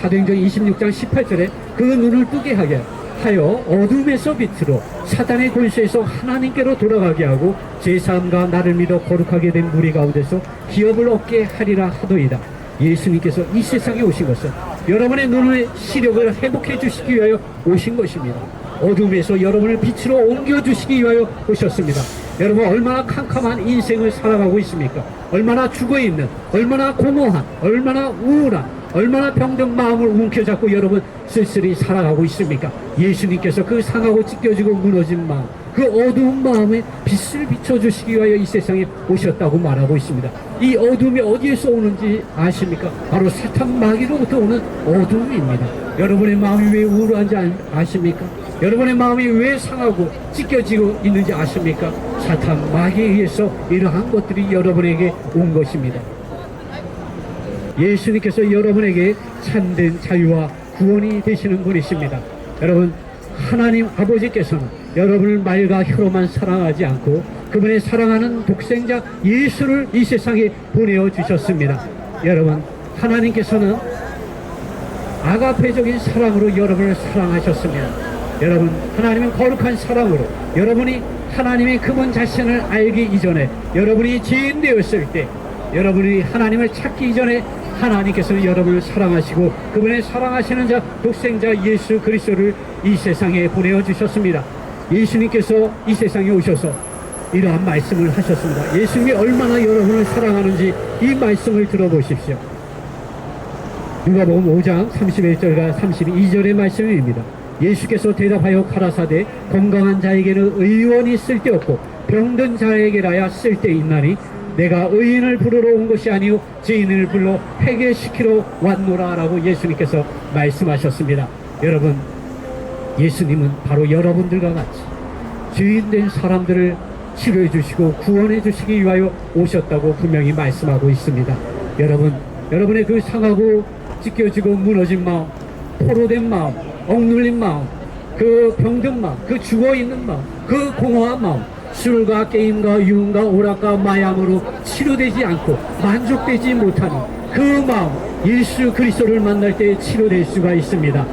사도행전 26장 18절에 그 눈을 뜨게 하게 하여 어둠에서 빛으로 사단의 권세에서 하나님께로 돌아가게 하고 제3과 나를 믿어 거룩하게 된 무리 가운데서 기업을 얻게 하리라 하도이다. 예수님께서 이 세상에 오신 것은 여러분의 눈의 시력을 회복해 주시기 위하여 오신 것입니다. 어둠에서 여러분을 빛으로 옮겨 주시기 위하여 오셨습니다. 여러분 얼마나 캄캄한 인생을 살아가고 있습니까? 얼마나 죽어 있는, 얼마나 공허한, 얼마나 우울한, 얼마나 병든 마음을 움켜잡고 여러분 쓸쓸히 살아가고 있습니까? 예수님께서 그 상하고 찢겨지고 무너진 마음, 그 어두운 마음에 빛을 비춰주시기 위하여 이 세상에 오셨다고 말하고 있습니다. 이 어둠이 어디에서 오는지 아십니까? 바로 사탄 마귀로부터 오는 어둠입니다. 여러분의 마음이 왜 우울한지 아- 아십니까? 여러분의 마음이 왜 상하고 찢겨지고 있는지 아십니까? 사탄 마귀에 의해서 이러한 것들이 여러분에게 온 것입니다. 예수님께서 여러분에게 참된 자유와 구원이 되시는 분이십니다. 여러분, 하나님 아버지께서는 여러분을 말과 혀로만 사랑하지 않고 그분의 사랑하는 독생자 예수를 이 세상에 보내어 주셨습니다. 여러분, 하나님께서는 아가페적인 사랑으로 여러분을 사랑하셨습니다. 여러분, 하나님은 거룩한 사랑으로 여러분이 하나님의 그분 자신을 알기 이전에 여러분이 죄인 되었을 때 여러분이 하나님을 찾기 이전에 하나님께서는 여러분을 사랑하시고 그분의 사랑하시는 자 독생자 예수 그리스도를 이 세상에 보내어 주셨습니다. 예수님께서 이 세상에 오셔서 이러한 말씀을 하셨습니다. 예수님이 얼마나 여러분을 사랑하는지 이 말씀을 들어보십시오. 누가복음 5장 31절과 32절의 말씀입니다. 예수께서 대답하여 가라사대 건강한 자에게는 의원이 쓸데없고 병든 자에게라야 쓸데있나니 내가 의인을 부르러 온 것이 아니요 죄인을 불러 회개시키러 왔노라라고 예수님께서 말씀하셨습니다. 여러분 예수님은 바로 여러분들과 같이 죄인된 사람들을 치료해 주시고 구원해 주시기 위하여 오셨다고 분명히 말씀하고 있습니다. 여러분, 여러분의 그 상하고 찢겨지고 무너진 마음, 포로된 마음, 억눌린 마음, 그 병든 마음, 그 죽어 있는 마음, 그 공허한 마음, 술과 게임과 유흥과 오락과 마약으로 치료되지 않고 만족되지 못하는 그 마음, 예수 그리스도를 만날 때 치료될 수가 있습니다.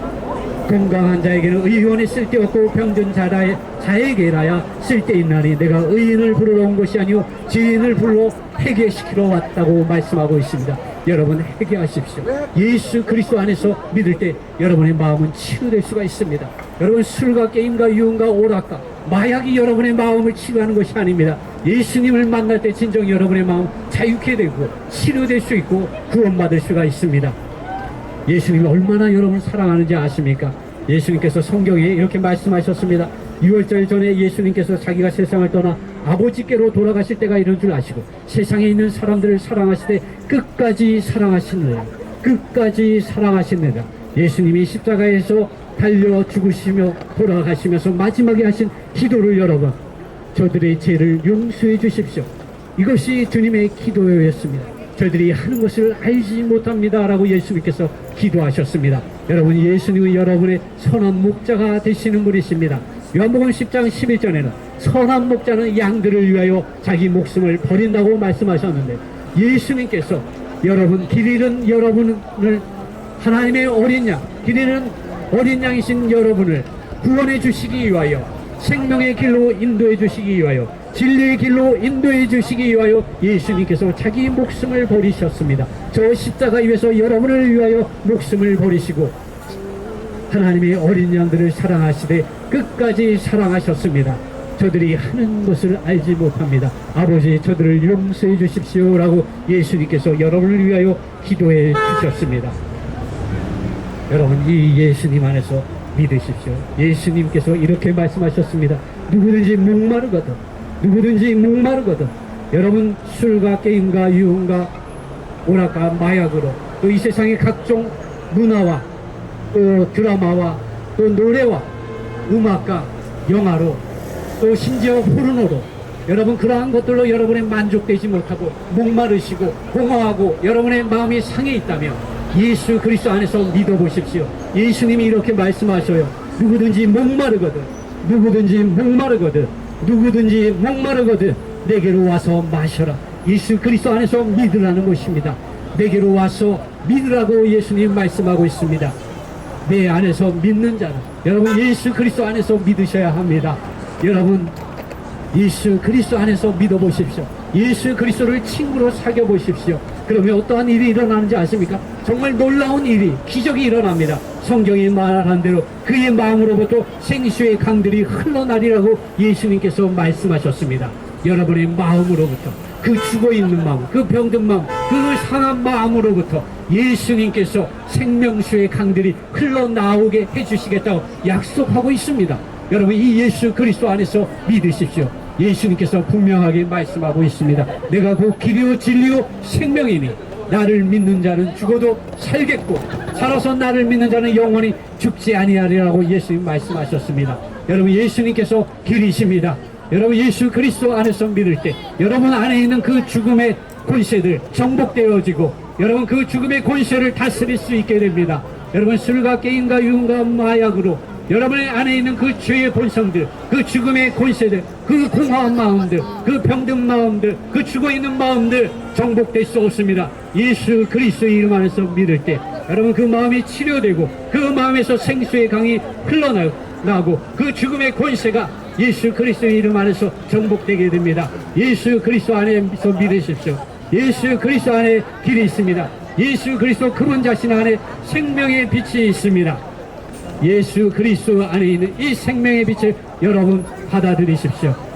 건강한 자에게는 의원이 쓸데없고 병든 자라, 자에게라야 쓸데 있나니 내가 의인을 부르러 온 것이 아니요 죄인을 불러 회개시키러 왔다고 말씀하고 있습니다. 여러분 회개하십시오. 예수 그리스도 안에서 믿을 때 여러분의 마음은 치유될 수가 있습니다. 여러분 술과 게임과 유흥과 오락과 마약이 여러분의 마음을 치유하는 것이 아닙니다. 예수님을 만날 때 진정 여러분의 마음 자유케 되고 치료될 수 있고 구원받을 수가 있습니다. 예수님이 얼마나 여러분을 사랑하는지 아십니까? 예수님께서 성경에 이렇게 말씀하셨습니다. 6월절 전에 예수님께서 자기가 세상을 떠나 아버지께로 돌아가실 때가 이런 줄 아시고 세상에 있는 사람들을 사랑하시되 끝까지 사랑하시느라 끝까지 사랑하시느라 예수님이 십자가에서 달려 죽으시며 돌아가시면서 마지막에 하신 기도를 여러분 저들의 죄를 용서해 주십시오. 이것이 주님의 기도였습니다. 저희들이 하는 것을 알지 못합니다. 라고 예수님께서 기도하셨습니다. 여러분, 예수님은 여러분의 선한 목자가 되시는 분이십니다. 요한복음 10장 11절에는 선한 목자는 양들을 위하여 자기 목숨을 버린다고 말씀하셨는데 예수님께서 여러분, 길 잃은 여러분을 하나님의 어린 양, 길 잃은 어린 양이신 여러분을 구원해 주시기 위하여 생명의 길로 인도해 주시기 위하여 진리의 길로 인도해 주시기 위하여 예수님께서 자기 목숨을 버리셨습니다. 저 십자가 위에서 여러분을 위하여 목숨을 버리시고 하나님의 어린 양들을 사랑하시되 끝까지 사랑하셨습니다. 저들이 하는 것을 알지 못합니다. 아버지 저들을 용서해 주십시오라고 예수님께서 여러분을 위하여 기도해 주셨습니다. 여러분 이 예수님 안에서 믿으십시오. 예수님께서 이렇게 말씀하셨습니다. 누구든지 목마르거든 누구든지 목마르거든 여러분 술과 게임과 유흥과 오락과 마약으로 또 이 세상의 각종 문화와 또 드라마와 또 노래와 음악과 영화로 또 심지어 포르노로 여러분 그러한 것들로 여러분의 만족되지 못하고 목마르시고 공허하고 여러분의 마음이 상해 있다면 예수 그리스도 안에서 믿어보십시오. 예수님이 이렇게 말씀하셔요. 누구든지 목마르거든 누구든지 목마르거든 누구든지 목마르거든 내게로 와서 마셔라. 예수 그리스도 안에서 믿으라는 것입니다. 내게로 와서 믿으라고 예수님 말씀하고 있습니다. 내 안에서 믿는 자는 여러분 예수 그리스도 안에서 믿으셔야 합니다. 여러분 예수 그리스도 안에서 믿어보십시오. 예수 그리스도를 친구로 사귀어 보십시오. 그러면 어떠한 일이 일어나는지 아십니까? 정말 놀라운 일이 기적이 일어납니다. 성경이 말한 대로 그의 마음으로부터 생수의 강들이 흘러나리라고 예수님께서 말씀하셨습니다. 여러분의 마음으로부터 그 죽어 있는 마음, 그 병든 마음, 그 상한 마음으로부터 예수님께서 생명수의 강들이 흘러나오게 해주시겠다고 약속하고 있습니다. 여러분 이 예수 그리스도 안에서 믿으십시오. 예수님께서 분명하게 말씀하고 있습니다. 내가 곧 길이요 진리요 생명이니 나를 믿는 자는 죽어도 살겠고 살아서 나를 믿는 자는 영원히 죽지 아니하리라고 예수님 말씀하셨습니다. 여러분 예수님께서 길이십니다. 여러분 예수 그리스도 안에서 믿을 때 여러분 안에 있는 그 죽음의 권세들 정복되어지고 여러분 그 죽음의 권세를 다스릴 수 있게 됩니다. 여러분 술과 게임과 유흥과 마약으로 여러분의 안에 있는 그 죄의 본성들, 그 죽음의 권세들, 그 공허한 마음들, 그 병든 마음들, 그 죽어 있는 마음들 정복될 수 없습니다. 예수 그리스도의 이름 안에서 믿을 때 여러분 그 마음이 치료되고 그 마음에서 생수의 강이 흘러나고 그 죽음의 권세가 예수 그리스도의 이름 안에서 정복되게 됩니다. 예수 그리스도 안에서 믿으십시오. 예수 그리스도 안에 길이 있습니다. 예수 그리스도 그분 자신 안에 생명의 빛이 있습니다. 예수 그리스도 안에 있는 이 생명의 빛을 여러분 받아들이십시오.